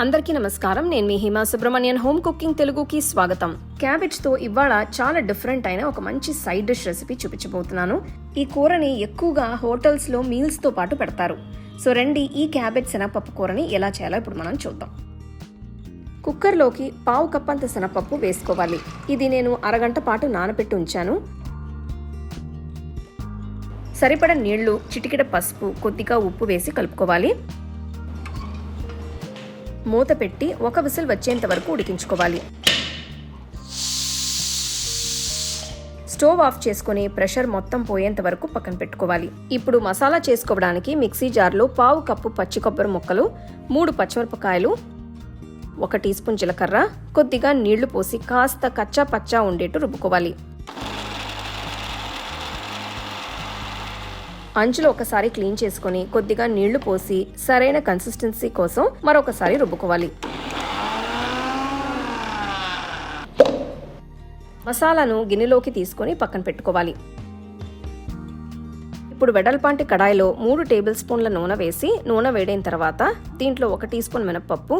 అందరికీ నమస్కారం. నేను మీ హిమా సుబ్రహ్మణ్యన్. హోమ్ కుకింగ్ తెలుగుకి స్వాగతం. క్యాబేజ్తో ఇవాళ చాలా డిఫరెంట్ అయిన ఒక మంచి సైడ్ డిష్ రెసిపీ చూపించబోతున్నాను. ఈ కూరని ఎక్కువగా హోటల్స్లో మీల్స్తో పాటు పెడతారు. సో రండి ఈ క్యాబేజ్ శనగపప్పు కూరని ఎలా చేయాలో ఇప్పుడు మనం చూద్దాం. కుక్కర్లోకి పావు కప్పంత శనగపప్పు వేసుకోవాలి. ఇది నేను అరగంట పాటు నానబెట్టి ఉంచాను. సరిపడ నీళ్ళు చిటికెడ పసుపు కొద్దిగా ఉప్పు వేసి కలుపుకోవాలి. మూత పెట్టి ఒక విసిల్ వచ్చేంత వరకు ఉడికించుకోవాలి. స్టవ్ ఆఫ్ చేసుకుని ప్రెషర్ మొత్తం పోయేంత వరకు పక్కన పెట్టుకోవాలి. ఇప్పుడు మసాలా చేసుకోవడానికి మిక్సీ జార్లో పావు కప్పు పచ్చి కొబ్బరి ముక్కలు మూడు పచ్చిమిరపకాయలు ఒక టీ స్పూన్ జీలకర్ర కొద్దిగా నీళ్ళు పోసి కాస్త కచ్చా పచ్చా ఉండేట్టు రుబ్బుకోవాలి. అంచులో ఒకసారి క్లీన్ చేసుకొని కొద్దిగా నీళ్ళు పోసి సరైన కన్సిస్టెన్సీ కోసం మరొకసారి రుబ్బుకోవాలి. మసాలాను గిన్నెలోకి తీసుకొని పక్కన పెట్టుకోవాలి. ఇప్పుడు వెడల్పాంటి కడాయిలో మూడు టేబుల్ స్పూన్ల నూనె వేసి నూనె వేడైన తర్వాత దీంట్లో ఒక టీ స్పూన్ మినప్పప్పు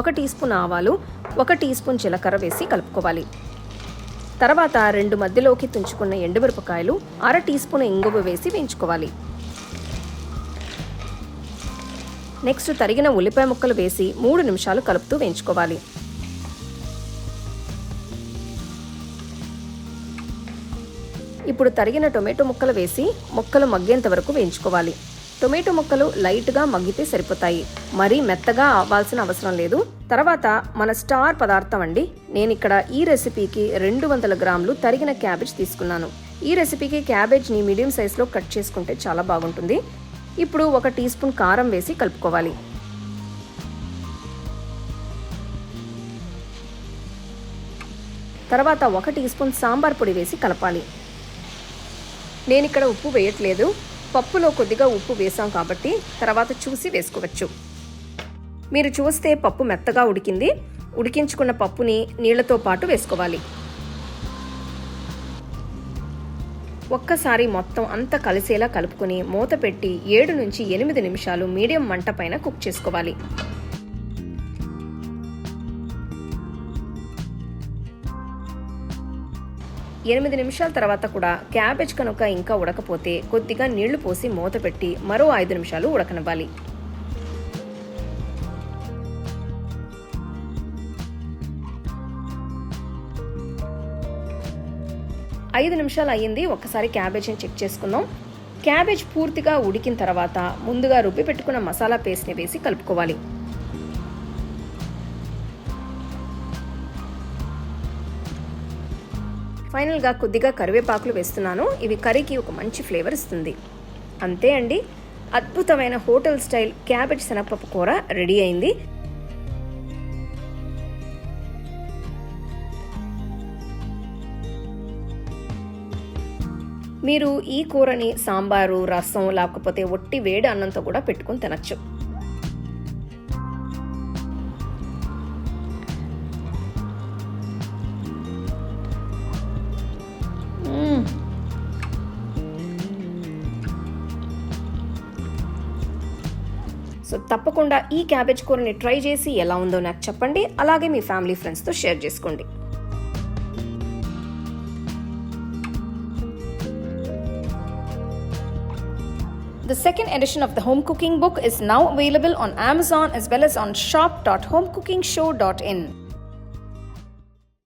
ఒక టీ స్పూన్ ఆవాలు ఒక టీ స్పూన్ జీలకర్ర వేసి కలుపుకోవాలి. తర్వాత రెండు మధ్యలోకి తుంచుకున్న ఎండుమిరపకాయలు అర టీ స్పూన్ ఇంగువ వేసి వేయించుకోవాలి. నెక్స్ట్ తరిగిన ఉల్లిపాయ ముక్కలు వేసి మూడు నిమిషాలు కలుపుతూ వేయించుకోవాలి. ఇప్పుడు తరిగిన టొమాటో ముక్కలు వేసి ముక్కలు మగ్గేంత వరకు వేయించుకోవాలి. టొమాటో ముక్కలు లైట్గా మగ్గితే సరిపోతాయి. మరీ మెత్తగా అవ్వాల్సిన అవసరం లేదు. తర్వాత మన స్టార్ పదార్థం అండి. నేను ఇక్కడ ఈ రెసిపీకి రెండు వందల గ్రాములు తరిగిన క్యాబేజ్ తీసుకున్నాను. ఈ రెసిపీకి క్యాబేజ్ని మీడియం సైజులో కట్ చేసుకుంటే చాలా బాగుంటుంది. ఇప్పుడు ఒక టీ స్పూన్ కారం వేసి కలుపుకోవాలి. తర్వాత ఒక టీ స్పూన్ సాంబార్ పొడి వేసి కలపాలి. నేను ఇక్కడ ఉప్పు వేయట్లేదు. పప్పులో కొద్దిగా ఉప్పు వేసాం కాబట్టి తర్వాత చూసి వేసుకోవచ్చు. మీరు చూస్తే పప్పు మెత్తగా ఉడికింది. ఉడికించుకున్న పప్పుని నీళ్ళతో పాటు వేసుకోవాలి. ఒక్కసారి మొత్తం అంతా కలిసేలా కలుపుకొని మూత పెట్టి ఏడు నుంచి ఎనిమిది నిమిషాలు మీడియం మంట పైన కుక్ చేసుకోవాలి. ఎనిమిది నిమిషాల తర్వాత కూడా క్యాబేజ్ కనుక ఇంకా ఉడకపోతే కొద్దిగా నీళ్ళు పోసి మూత పెట్టి మరో ఐదు నిమిషాలు ఉడకనివ్వాలి. ఐదు నిమిషాలు అయ్యింది ఒక్కసారి క్యాబేజీని చెక్ చేసుకుందాం క్యాబేజ్ పూర్తిగా ఉడికిన తర్వాత ముందుగా రుబ్బి పెట్టుకున్న మసాలా పేస్ట్ని వేసి కలుపుకోవాలి. ఫైనల్గా కొద్దిగా కరివేపాకులు వేస్తున్నాను. ఇవి కర్రీకి ఒక మంచి ఫ్లేవర్ ఇస్తుంది. అంతే అండి. అద్భుతమైన హోటల్ స్టైల్ క్యాబేజ్ శనగపప్పు కూర రెడీ అయింది. మీరు ఈ కూరని సాంబారు రసం లేకపోతే ఒట్టి వేడి అన్నంతో కూడా పెట్టుకుని తినచ్చు. సో తప్పకుండా ఈ క్యాబేజ్ కూరని ట్రై చేసి ఎలా ఉందో నాకు చెప్పండి అలాగే మీ ఫ్యామిలీ ఫ్రెండ్స్తో షేర్ చేసుకోండి The second edition of the home cooking book is now available on Amazon as well as on shop.homecookingshow.in.